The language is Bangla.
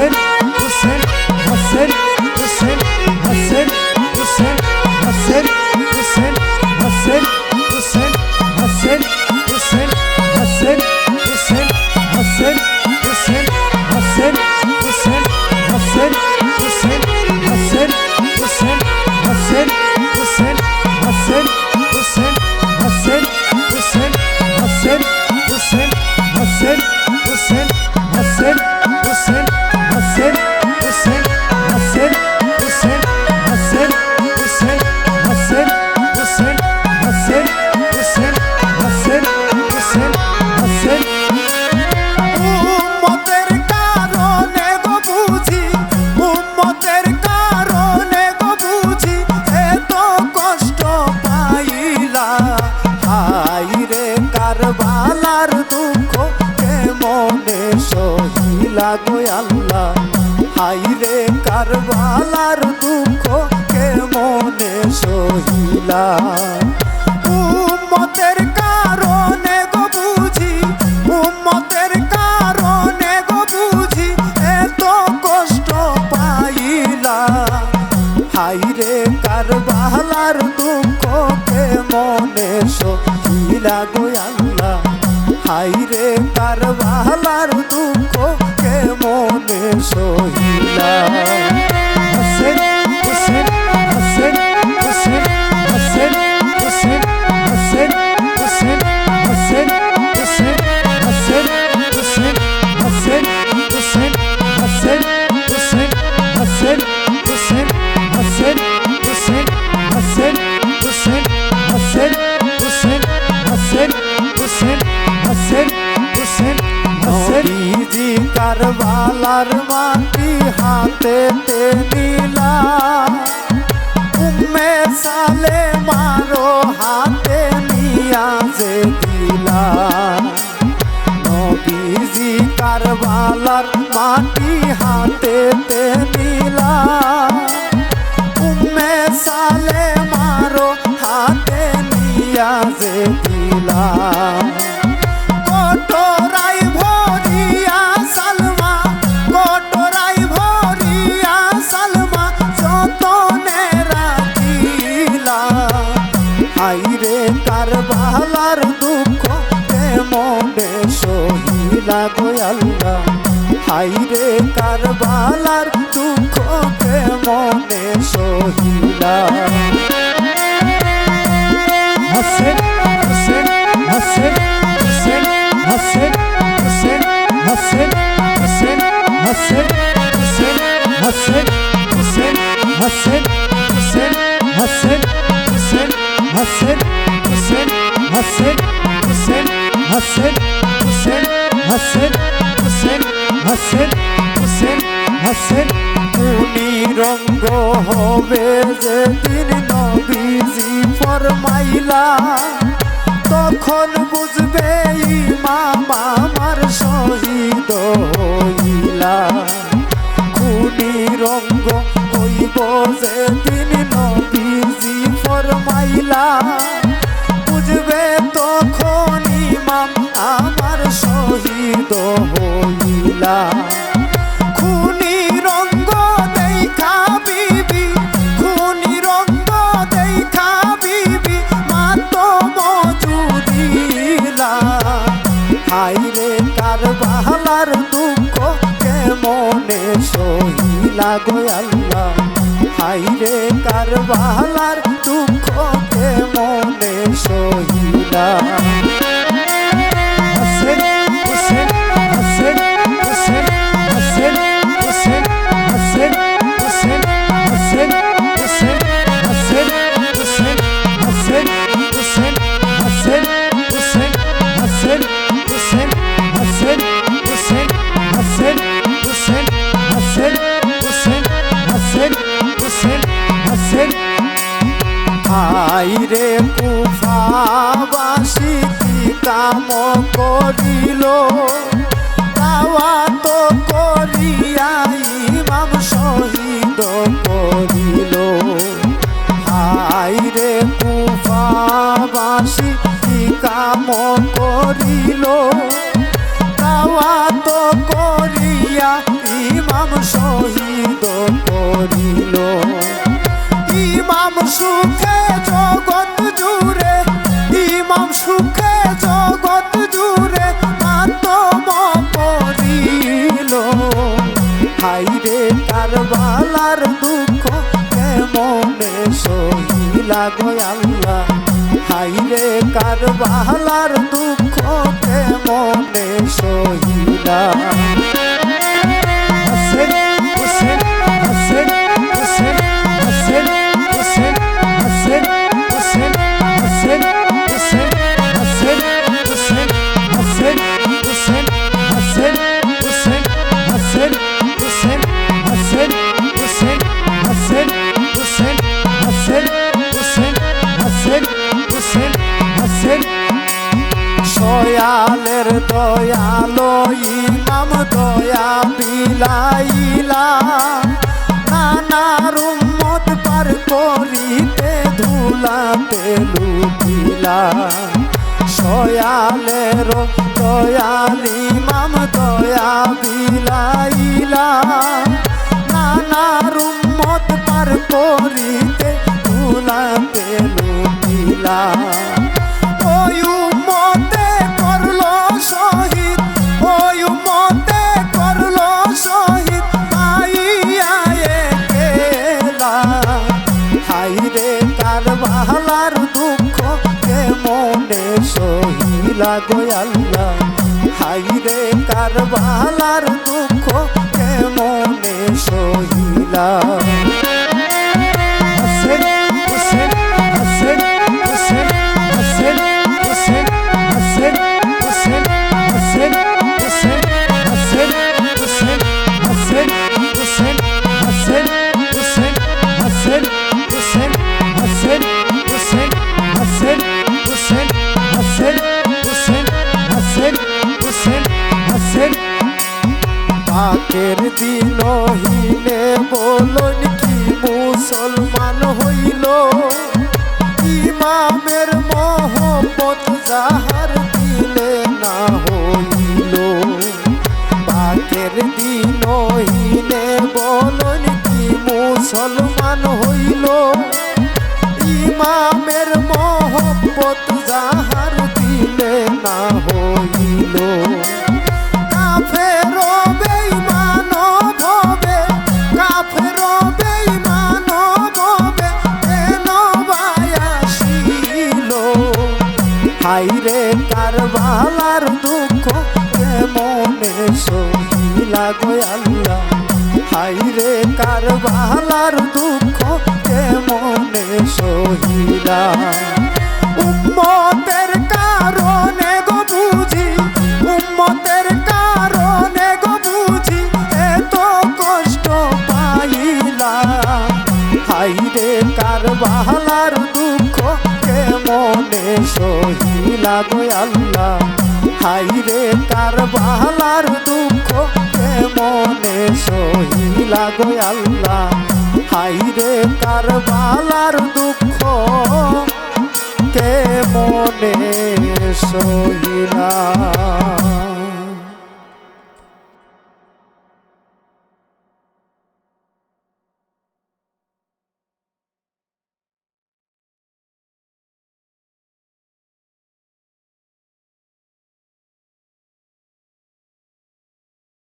Listen. গো আল্লাহ। হাই রে কারবালার দুঃখ কেমনে সহিলা? উম্মতের কারণে গো বুঝি, উম্মতের কারণে গো বুঝি এত কষ্ট পাইলা। হাই রে কারবালার দুঃখ কে মনে সহিলা গো আল্লাহ? হাই রে কারবালার দুঃখ কে soy la কারবালার মাটি হাতে নিলা উম্মে সালে মারো হাতে নিয়া যে দিলা নবীজি কারবালার মাটি হাতে নিলা সহিলা গোয়াল্লা হাইরে কারবালার দুঃখ কেমনে সহিলা হাসেন হুসেন হাসেন হুসেন হাসেন হুসেন হাসেন হুসেন হাসেন হুসেন হাসেন হুসেন হাসেন হুসেন হাসেন হুসেন হাসেন হুসেন হাসেন হুসেন হাসেন হুসেন হাসেন, হুসেন হাসেন হুসেন, হাসেন। উনি রঙ্গ হবে যেদিন নবীজি ফরমাইলা। তখন বুঝবে ইমাম আমার শহীদ হইলা। খুনি রঙ্গ হইব যেদিন নবীজি ফরমাইলা। বুঝবে হাই রে কার বাহালার দুঃখ কেমনে সহিলা গোয়াল্লা আল্লাহ? রে কার বাহালার দুঃখ কেমনে সহিলা? আইরে কুফাবাসী কাম করিল? তাওয়া তো করিয়া লাগো আল্লাহ হাইরে কারবালার দুঃখ মনে সহিলা? সয়ালের দয়ালো ইমাম দয়া বিলাইলা নানার উম্মত পার করিতে ধুলাতে লুকিলা। সয়ালের দয়াল ইমাম দয়া বিলাইলা নানার উম্মত পার করিতে ধুলাতে লুকিলা। করল শহীদ ওই মতে করল শহীদ হাইরে তার ভালার দুঃখ কে মনে সহিলা গোয়াল্লা হাইরে তার ভালার দুঃখ কে মনে সহিলা পাকের দিনহীনে বলন কি মুসলমান হইল? ইমামের মোহব্বত যাহার দিলে না হইল। পাকের দিনহীনে বলন কি মুসলমান হইল? ইমামের মোহব্বত যাহার দিলে না হইল। কাফের হাইরে কারবালার দুঃখ কেমনে সহিলা গো আল্লাহ? হাইরে কারবালার দুঃখ কেমনে সহিলা? উম্মতের হাইরে কার বাহালার দুঃখ মনে সহিলা গো আল্লাহ? হাই রে কার বালার দুঃখ কে মনে সহিলা?